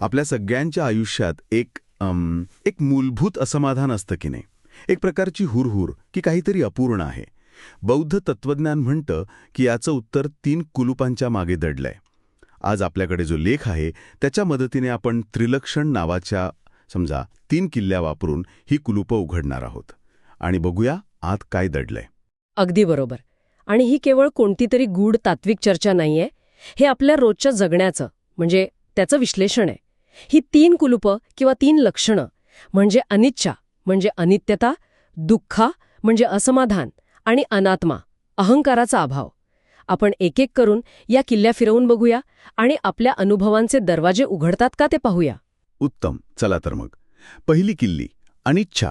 आपल्या सगळ्यांच्या आयुष्यात एक अम, एक मूलभूत असमाधान असतं की नाही. एक प्रकारची हुरहुर की काहीतरी अपूर्ण आहे. बौद्ध तत्वज्ञान म्हणतं की याचं उत्तर तीन कुलुपांच्या मागे दडलंय. आज आपल्याकडे जो लेख आहे त्याच्या मदतीने आपण त्रिलक्षण नावाच्या समजा तीन किल्ल्या वापरून ही कुलुपं उघडणार आहोत. आणि बघूया आत काय दडलंय. अगदी बरोबर. आणि ही केवळ कोणती तरी गूढ तात्विक चर्चा नाहीये हे आपल्या रोजच्या जगण्याचं म्हणजे त्याचं विश्लेषण आहे. ही तीन कुलूपं किंवा तीन लक्षणं. म्हणजे अनिच्छा म्हणजे अनित्यता दुःखा म्हणजे असमाधान आणि अनात्मा अहंकाराचा अभाव. आपण एक एक करून या किल्ल्या फिरवून बघूया आणि आपल्या अनुभवांचे दरवाजे उघडतात का ते पाहूया. उत्तम. चला तर मग. पहिली किल्ली अनिच्छा.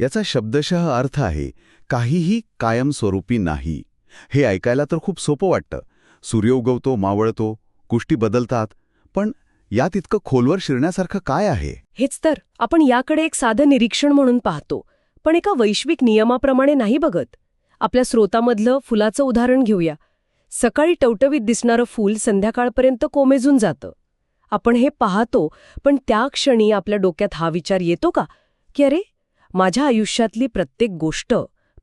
याचा शब्दशः अर्थ आहे काहीही कायमस्वरूपी नाही. हे ऐकायला तर खूप सोपं वाटतं. सूर्य उगवतो मावळतो गोष्टी बदलतात पण यात इतकं खोलवर शिरण्यासारखं काय आहे? हेच तर आपण याकडे एक साधं निरीक्षण म्हणून पाहतो. पण एका वैश्विक नियमाप्रमाणे नाही बघत. आपल्या स्रोतामधलं फुलाचं उदाहरण घेऊया. सकाळी टवटवीत दिसणारं फूल संध्याकाळपर्यंत कोमेजून जातं. आपण हे पाहतो पण त्या क्षणी आपल्या डोक्यात हा विचार येतो का? की अरे माझ्या आयुष्यातली प्रत्येक गोष्ट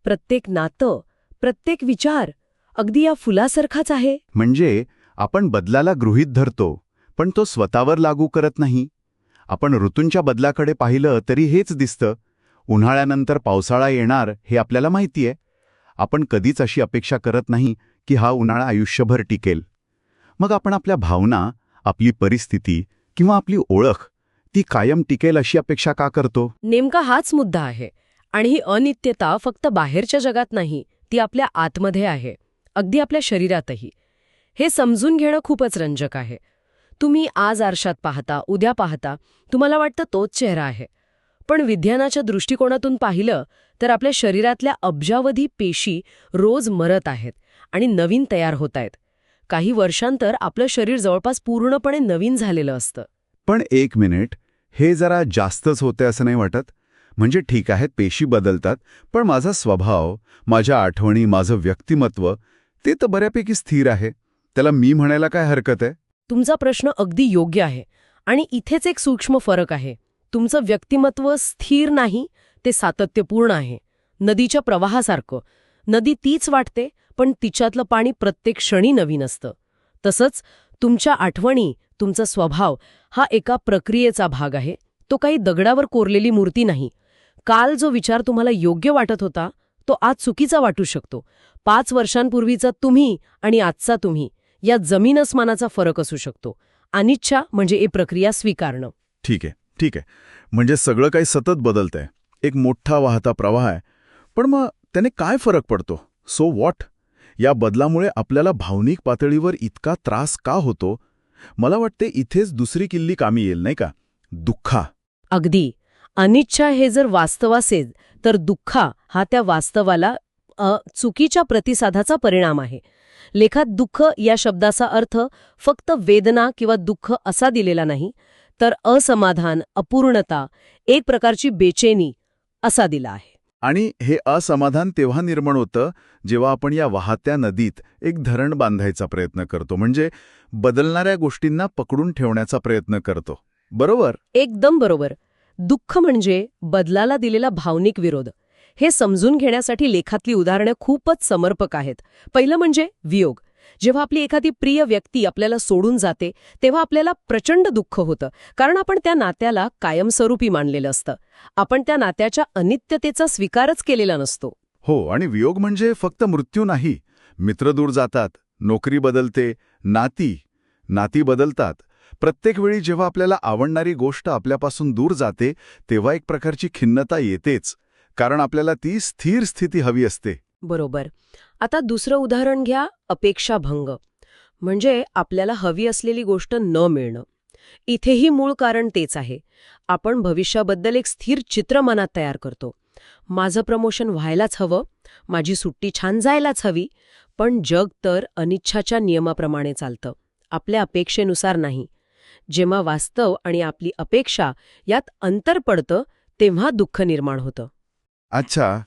प्रत्येक नातं प्रत्येक विचार अगदी या फुलासारखाच आहे? म्हणजे आपण बदलाला गृहीत धरतो. पण तो स्वतःवर लागू करत नाही. आपण ऋतूंच्या बदलाकडे पाहिलं तरी हेच दिसतं. उन्हाळ्यानंतर पावसाळा येणार हे आपल्याला माहितीये. आपण कधीच अशी अपेक्षा करत नाही की हा उन्हाळा आयुष्यभर टिकेल. मग आपण आपल्या भावना आपली परिस्थिती किंवा आपली ओळख ती कायम टिकेल अशी अपेक्षा का करतो? नेमका हाच मुद्दा आहे. आणि ही अनित्यता फक्त बाहेरच्या जगात नाही ती आपल्या आतमध्ये आहे. अगदी आपल्या शरीरातही. हे समजून घेणं खूपच रंजक आहे. तुम्ही आज आरशात पाहता उद्या पाहता तुम्हाला वाटतं तोच चेहरा आहे. पण विज्ञानाच्या दृष्टिकोनातून पाहिलं तर आपल्या शरीरातल्या अब्जावधी पेशी रोज मरत आहेत आणि नवीन तयार होत आहेत. काही वर्षांतर आपलं शरीर जवळपास पूर्णपणे नवीन झालेलं असतं. पण एक मिनिट हे जरा जास्तच होते असं नाही वाटत? म्हणजे ठीक आहे पेशी बदलतात पण माझा स्वभाव माझ्या आठवणी माझं व्यक्तिमत्व ते तर बऱ्यापैकी स्थिर आहे. त्याला मी म्हणायला काय हरकत आहे? तुमचा प्रश्न अगदी योग्य आहे आणि इथेच एक सूक्ष्म फरक आहे. तुमचं व्यक्तिमत्व स्थिर नाही ते सातत्यपूर्ण आहे. नदीच्या प्रवाहासारखं. नदी तीच वाटते पण तिच्यातलं पाणी प्रत्येक क्षणी नवीन असतं. तसंच तुमच्या आठवणी तुमचा स्वभाव हा एका प्रक्रियेचा भाग आहे. तो काही दगडावर कोरलेली मूर्ती नाही. काल जो विचार तुम्हाला योग्य वाटत होता तो आज चुकीचा वाटू शकतो. पाच वर्षांपूर्वीचा तुम्ही आणि आजचा तुम्ही. या जमीन अस्मानाचा फरक असू शकतो. अनिच्छा म्हणजे ही प्रक्रिया स्वीकारणं. ठीक आहे ठीक आहे. म्हणजे सगळं काही सतत बदलतंय. एक मोठा वाहता प्रवाह आहे. पण मग त्याने काय फरक पडतो? सो वॉट या बदलामुळे आपल्याला भावनिक पातळीवर इतका त्रास का होतो? मला वाटते इथेच दुसरी किल्ली कामी येईल नाही का? दुःखा. अगदी. अनिच्छा हे जर वास्तव असेल तर दुःखा हा त्या वास्तवाला चुकीच्या प्रतिसादाचा परिणाम आहे. लेखात दुःख या शब्दाचा अर्थ फक्त वेदना किंवा दुःख असा दिलेला नाही तर असमाधान अपूर्णता एक प्रकारची बेचैनी असा दिला आहे. आणि हे असमाधान तेव्हा निर्माण होतं जेव्हा आपण या वाहत्या नदीत एक धरण बांधायचा प्रयत्न करतो म्हणजे बदलणाऱ्या गोष्टींना पकडून ठेवण्याचा प्रयत्न करतो. बरोबर? एकदम बरोबर. दुःख म्हणजे बदलाला दिलेला भावनिक विरोध. हे समजून घेण्यासाठी लेखातली उदाहरणं खूपच समर्पक आहेत. पहिलं म्हणजे वियोग. जेव्हा आपली एखादी प्रिय व्यक्ती आपल्याला सोडून जाते तेव्हा आपल्याला प्रचंड दुःख होतं कारण आपण त्या नात्याला कायमस्वरूपी मानलेलं असतं. आपण त्या नात्याच्या अनित्यतेचा स्वीकारच केलेला नसतो. हो आणि वियोग म्हणजे फक्त मृत्यू नाही. मित्र दूर जातात नोकरी बदलते नाती नाती बदलतात. प्रत्येक वेळी जेव्हा आपल्याला आवडणारी गोष्ट आपल्यापासून दूर जाते तेव्हा एक प्रकारची खिन्नता येतेच. कारण आपल्याला ती स्थिर स्थिती हवी असते. बरोबर. आता दुसरं उदाहरण घ्या अपेक्षाभंग. म्हणजे आपल्याला हवी असलेली गोष्ट न मिळणं. इथेही मूळ कारण तेच आहे. आपण भविष्याबद्दल एक स्थिर चित्र मनात तयार करतो. माझं प्रमोशन व्हायलाच हवं माझी सुट्टी छान जायलाच हवी पण जग तर अनिच्छाच्या नियमाप्रमाणे चालतं. आपल्या अपेक्षेनुसार नाही. जेव्हा वास्तव आणि आपली अपेक्षा यात अंतर पडतं तेव्हा दुःख निर्माण होतं. अच्छा.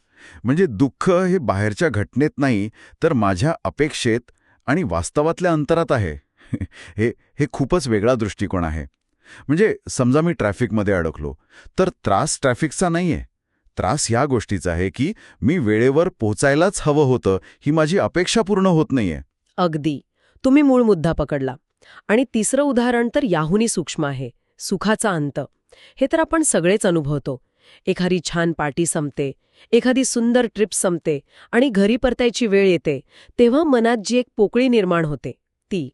म्हणजे दुःख हे बाहेरच्या घटनेत नाही तर माझ्या अपेक्षेत आणि वास्तवातल्या अंतरात आहे. हे हे खूपच वेगळा दृष्टिकोन आहे. म्हणजे समजा मी ट्रॅफिकमध्ये अडकलो तर त्रास ट्रॅफिकचा नाहीये. त्रास ह्या गोष्टीचा आहे की मी वेळेवर पोचायलाच हवं होतं ही माझी अपेक्षा पूर्ण होत नाहीये. अगदी. तुम्ही मूळ मुद्दा पकडला. आणि तिसरं उदाहरण तर याहुनी सूक्ष्म आहे सुखाचा अंत. हे तर आपण सगळेच अनुभवतो. एखादी छान पार्टी संपते एखादी सुंदर ट्रिप संपते आणि घरी परतायची वेळ येते तेव्हा मनात जी एक पोकळी निर्माण होते ती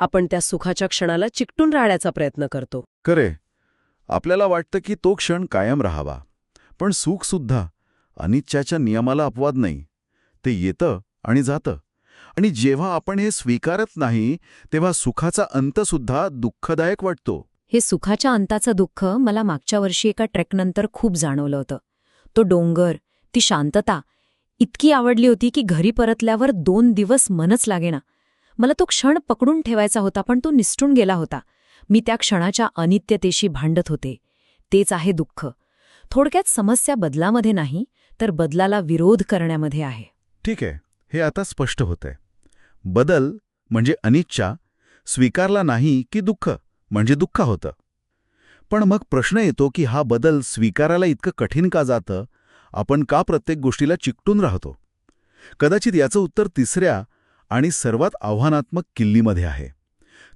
आपण त्या सुखाच्या क्षणाला चिकटून राहण्याचा प्रयत्न करतो. खरे. आपल्याला वाटतं की तो क्षण कायम राहावा. पण सुखसुद्धा अनिच्छाच्या नियमाला अपवाद नाही. ते येतं आणि जातं. आणि जेव्हा आपण हे स्वीकारत नाही तेव्हा सुखाचा अंतसुद्धा दुःखदायक वाटतो. हे सुखाच्या अंताचं दुःख मला मागच्या वर्षी एका ट्रेकनंतर खूप जाणवलं होतं. तो डोंगर ती शांतता इतकी आवडली होती की घरी परतल्यावर दोन दिवस मनच लागेना. मला तो क्षण पकडून ठेवायचा होता पण तो निसटून गेला होता. मी त्या क्षणाच्या अनित्यतेशी भांडत होते. तेच आहे दुःख. थोडक्यात समस्या बदलामध्ये नाही तर बदलाला विरोध करण्यामध्ये आहे. ठीक आहे. हे आता स्पष्ट होतंय. बदल म्हणजे अनिच्छा स्वीकारला नाही की दुःख. म्हणजे दुःख होतं. पण मग प्रश्न येतो की हा बदल स्वीकारायला इतकं कठीण का जातं? आपण का प्रत्येक गोष्टीला चिकटून राहतो? कदाचित याचं उत्तर तिसऱ्या आणि सर्वात आव्हानात्मक किल्लीमध्ये आहे.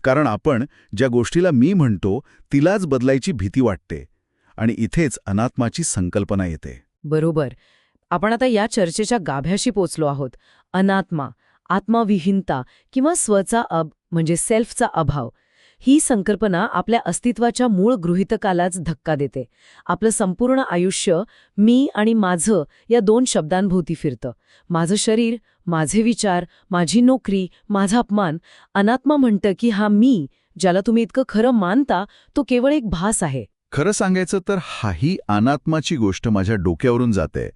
कारण आपण ज्या गोष्टीला मी म्हणतो तिलाच बदलायची भीती वाटते आणि इथेच अनात्माची संकल्पना येते. बरोबर. आपण आता या चर्चेच्या गाभ्याशी पोचलो आहोत. अनात्मा आत्माविहीनता किंवा स्वचा अब म्हणजे सेल्फचा अभाव. ही संकल्पना आपल्या अस्तित्वाच्या मूळ गृहितकालाच धक्का देते. आपलं संपूर्ण आयुष्य मी आणि माझं या दोन शब्दांभोवती फिरतं. माझं शरीर माझे विचार माझी नोकरी माझा अपमान. अनात्मा म्हणतं की हा मी ज्याला तुम्ही इतकं खरं मानता तो केवळ एक भास आहे. खरं सांगायचं तर हाही अनात्माची गोष्ट माझ्या डोक्यावरून जाते.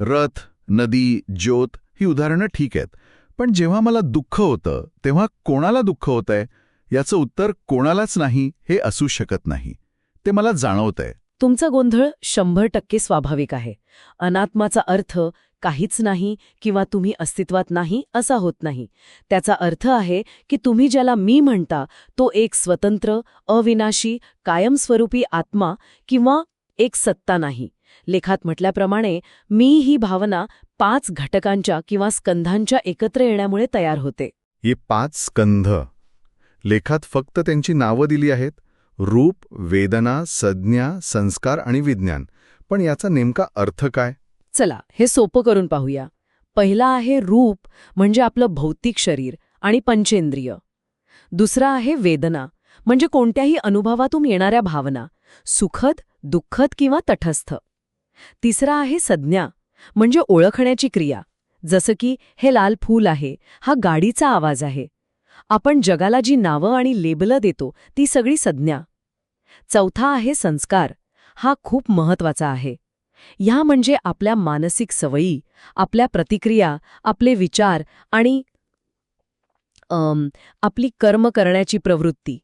रथ नदी ज्योत ही उदाहरणं ठीक आहेत. पण जेव्हा मला दुःख होतं तेव्हा कोणाला दुःख होतंय? याचं उत्तर कोणालाच नाही हे असू शकत नाही. ते मला जाणवतंय. तुमचा गोंधळ शंभर टक्के स्वाभाविक आहे. अनात्माचा अर्थ काहीच नाही किंवा तुम्ही अस्तित्वात नाही असा होत नाही. त्याचा अर्थ आहे की तुम्ही ज्याला मी म्हणता तो एक स्वतंत्र अविनाशी कायमस्वरूपी आत्मा किंवा एक सत्ता नाही. लेखात म्हटल्याप्रमाणे मी ही भावना पाच घटकांच्या किंवा स्कंधांच्या एकत्र येण्यामुळे तयार होते. हे पाच स्कंध लेखात फक्त त्यांची नावं दिली आहेत रूप वेदना संज्ञा संस्कार आणि विज्ञान. पण याचा नेमका अर्थ काय? चला हे सोपं करून पाहूया. पहिला आहे रूप म्हणजे आपलं भौतिक शरीर आणि पंचेंद्रिय. दुसरा आहे वेदना म्हणजे कोणत्याही अनुभवातून येणाऱ्या भावना सुखद दुःखद किंवा तटस्थ. तिसरा आहे संज्ञा म्हणजे ओळखण्याची क्रिया जसं की हे लाल फूल आहे हा गाडीचा आवाज आहे आपण जगाला जी नावं आणि लेबलं देतो ती सगळी संज्ञा. चौथा आहे संस्कार. हा खूप महत्त्वाचा आहे. ह्या म्हणजे आपल्या मानसिक सवयी आपल्या प्रतिक्रिया आपले विचार आणि आपली कर्म करण्याची प्रवृत्ती.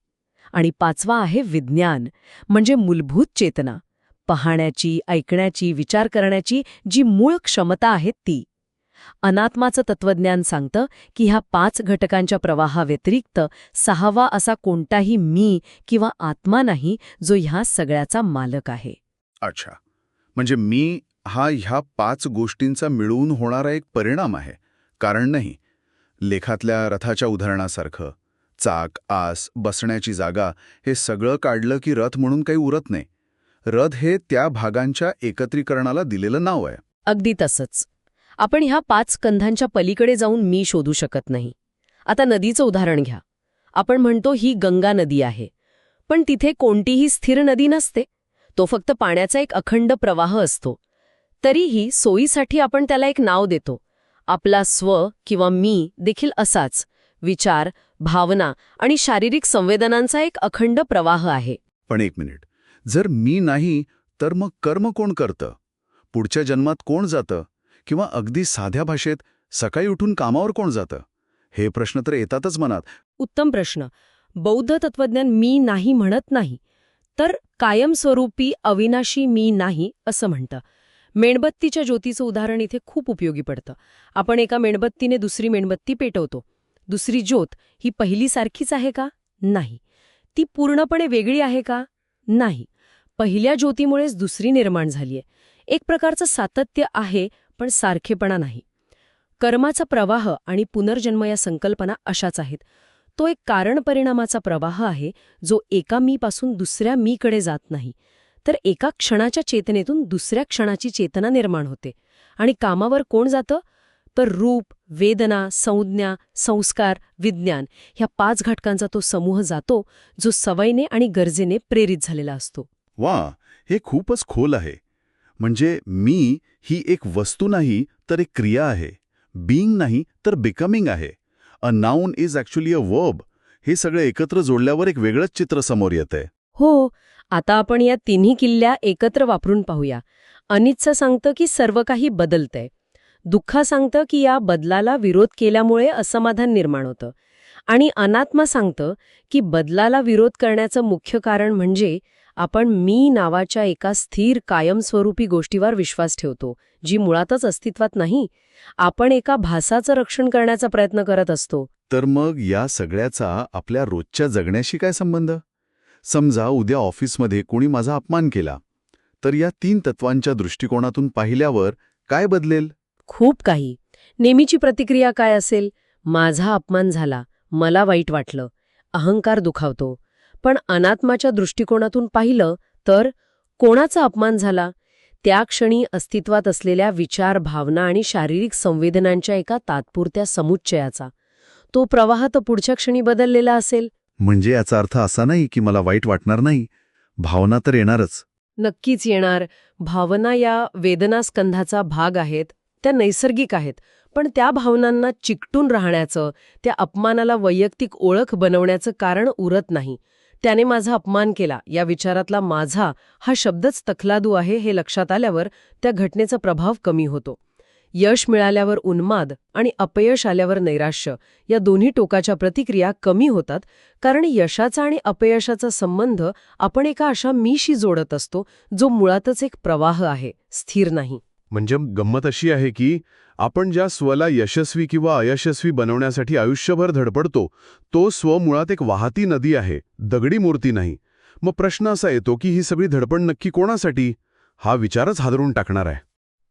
आणि पाचवा आहे विज्ञान म्हणजे मूलभूत चेतना. पाहण्याची ऐकण्याची विचार करण्याची जी मूळ क्षमता आहे ती. अनात्माचं तत्वज्ञान सांगतं की ह्या पाच घटकांच्या प्रवाहाव्यतिरिक्त सहावा असा कोणताही मी किंवा आत्मा नाही जो ह्या सगळ्याचा मालक आहे. अच्छा. म्हणजे मी हा ह्या पाच गोष्टींचा मिळून होणारा एक परिणाम आहे. कारण नाही. लेखातल्या रथाच्या उदाहरणासारखं चाक आस बसण्याची जागा हे सगळं काढलं की रथ म्हणून काही उरत नाही. रथ हे त्या भागांच्या एकत्रीकरणाला दिलेलं नाव आहे. अगदी तसंच. आपण ह्या पाच कंधांच्या पलीकडे जाऊन मी शोधू शकत नाही. आता नदीचं उदाहरण घ्या. आपण म्हणतो ही गंगा नदी आहे. पण तिथे कोणतीही स्थिर नदी नसते. तो फक्त पाण्याचा एक अखंड प्रवाह असतो. तरीही सोयीसाठी आपण त्याला एक नाव देतो. आपला स्व किंवा मी देखील असाच. विचार भावना आणि शारीरिक संवेदनांचा एक अखंड प्रवाह आहे. पण एक मिनिट. जर मी नाही तर मग कर्म कोण करतं? पुढच्या जन्मात कोण जातं? किंवा अगदी साध्या भाषेत सकाळी उठून कामावर कोण जातं? हे प्रश्न तर येतातच मनात. उत्तम प्रश्न. बौद्ध तत्वज्ञान मी नाही म्हणत नाही तर कायमस्वरूपी अविनाशी मी नाही असं म्हणतं. मेणबत्तीच्या ज्योतीचं उदाहरण इथे खूप उपयोगी पडतं. आपण एका मेणबत्तीने दुसरी मेणबत्ती पेटवतो. दुसरी ज्योत ही पहिलीसारखीच आहे का? नाही. ती पूर्णपणे वेगळी आहे का? नाही. पहिल्या ज्योतीमुळेच दुसरी निर्माण झालीय. एक प्रकारचं सातत्य आहे पण सारखेपणा नाही. कर्माचा प्रवाह आणि पुनर्जन्म या संकल्पना अशाच आहेत. तो एक कारण परिणामाचा प्रवाह आहे जो एका मीपासून दुसऱ्या मीकडे जात नाही. तर एका क्षणाच्या चेतनेतून दुसऱ्या क्षणाची चेतना निर्माण होते. आणि कामावर कोण जातं? तर रूप वेदना संज्ञा संस्कार विज्ञान ह्या पाच घटकांचा तो समूह जातो जो सवयीने आणि गरजेने प्रेरित झालेला असतो. वा हे खूपच खोल आहे. म्हणजे मी ही एक वस्तू नाही तर एक क्रिया आहे. बीइंग नाही तर बिकमिंग आहे. A noun is actually a verb हे सगळे एकत्र जोडल्यावर एक वेगळंच चित्र समोर येतंय. हो आता आपण या तिन्ही किल्ल्या एकत्र वापरून पाहूया. अनिच्छा सांगतं की सर्व काही बदलतंय. दुःखा सांगतं की या बदलाला विरोध केल्यामुळे असमाधान निर्माण होतं. आणि अनात्मा सांगतं की बदलाला विरोध करण्याचं मुख्य कारण म्हणजे आपण मी नावाच्या एका स्थिर कायमस्वरूपी गोष्टीवर विश्वास ठेवतो जी मुळातच अस्तित्वात नाही. आपण एका भासाचं रक्षण करण्याचा प्रयत्न करत असतो. तर मग या सगळ्याचा आपल्या रोजच्या जगण्याशी काय संबंध? समजा उद्या ऑफिसमध्ये कोणी माझा अपमान केला तर या तीन तत्वांच्या दृष्टिकोनातून पाहिल्यावर काय बदलेल? खूप काही. नेहमीची प्रतिक्रिया काय असेल? माझा अपमान झाला मला वाईट वाटलं अहंकार दुखावतो पण अनात्माच्या दृष्टिकोनातून पाहिलं तर कोणाचा अपमान झाला? त्या क्षणी अस्तित्वात असलेल्या विचार भावना आणि शारीरिक संवेदनांच्या एका तात्पुरत्या समुच्चयाचा. तो प्रवाह तर पुढच्या क्षणी बदललेला असेल. म्हणजे याचा अर्थ असा नाही की मला वाईट वाटणार नाही. भावना तर येणारच. नक्कीच येणार. भावना या वेदनास्कंधाचा भाग आहेत. त्या नैसर्गिक आहेत. पण त्या भावनांना चिकटून राहण्याचं त्या अपमानाला वैयक्तिक ओळख बनवण्याचं कारण उरत नाही. त्याने माझा अपमान केला. या विचारातला माझा हा शब्दच तखलादू आहे हे लक्षात आल्यावर त्या घटनेचा प्रभाव कमी होतो. यश मिळाल्यावर उन्माद आणि अपयश आल्यावर नैराश्य या दोन्ही टोकाच्या प्रतिक्रिया कमी होतात कारण यशाचा आणि अपयशाचा संबंध आपण एका अशा मीशी जोडत असतो जो मुळातच एक प्रवाह आहे स्थिर नाही. म्हणजे गंमत अशी आहे की आपण ज्या स्वला यशस्वी किंवा अयशस्वी बनवण्यासाठी आयुष्यभर धडपडतो तो स्व मुळात एक वाहती नदी आहे दगडी मूर्ती नाही. मग प्रश्न असा येतो की ही सगळी धडपड नक्की कोणासाठी? हा विचारच हादरून टाकणार आहे.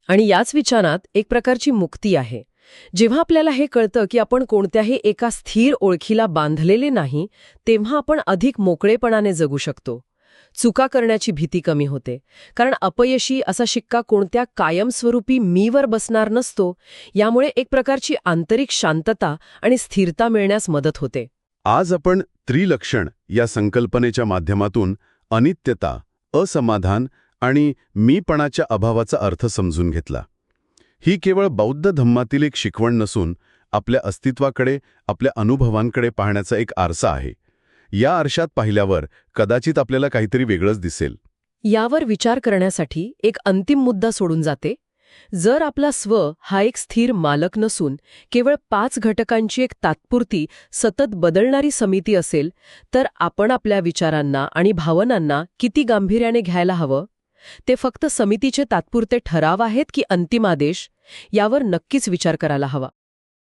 आणि याच विचारात एक प्रकारची मुक्ती आहे. जेव्हा आपल्याला हे कळतं की आपण कोणत्याही एका स्थिर ओळखीला बांधलेले नाही तेव्हा आपण अधिक मोकळेपणाने जगू शकतो. चुका करण्याची भीती कमी होते. कारण अपयशी असा शिक्का कोणत्या कायमस्वरूपी मीवर बसणार नसतो यामुळे एक प्रकारची आंतरिक शांतता आणि स्थिरता मिळण्यास मदत होते. आज आपण त्रिलक्षण या संकल्पनेच्या माध्यमातून अनित्यता असमाधान आणि मीपणाच्या अभावाचा अर्थ समजून घेतला. ही केवळ बौद्ध धम्मातील एक शिकवण नसून आपल्या अस्तित्वाकडे आपल्या अनुभवांकडे पाहण्याचा एक आरसा आहे. या आरशात पाहिल्यावर कदाचित आपल्याला काहीतरी वेगळंच दिसेल. यावर विचार करण्यासाठी एक अंतिम मुद्दा सोडून जाते. जर आपला स्व हा एक स्थिर मालक नसून केवळ पाच घटकांची एक तात्पुरती सतत बदलणारी समिती असेल तर आपण आपल्या विचारांना आणि भावनांना किती गांभीर्याने घ्यायला हवं? ते फक्त समितीचे तात्पुरते ठराव आहेत की अंतिम आदेश? यावर नक्कीच विचार करायला हवा.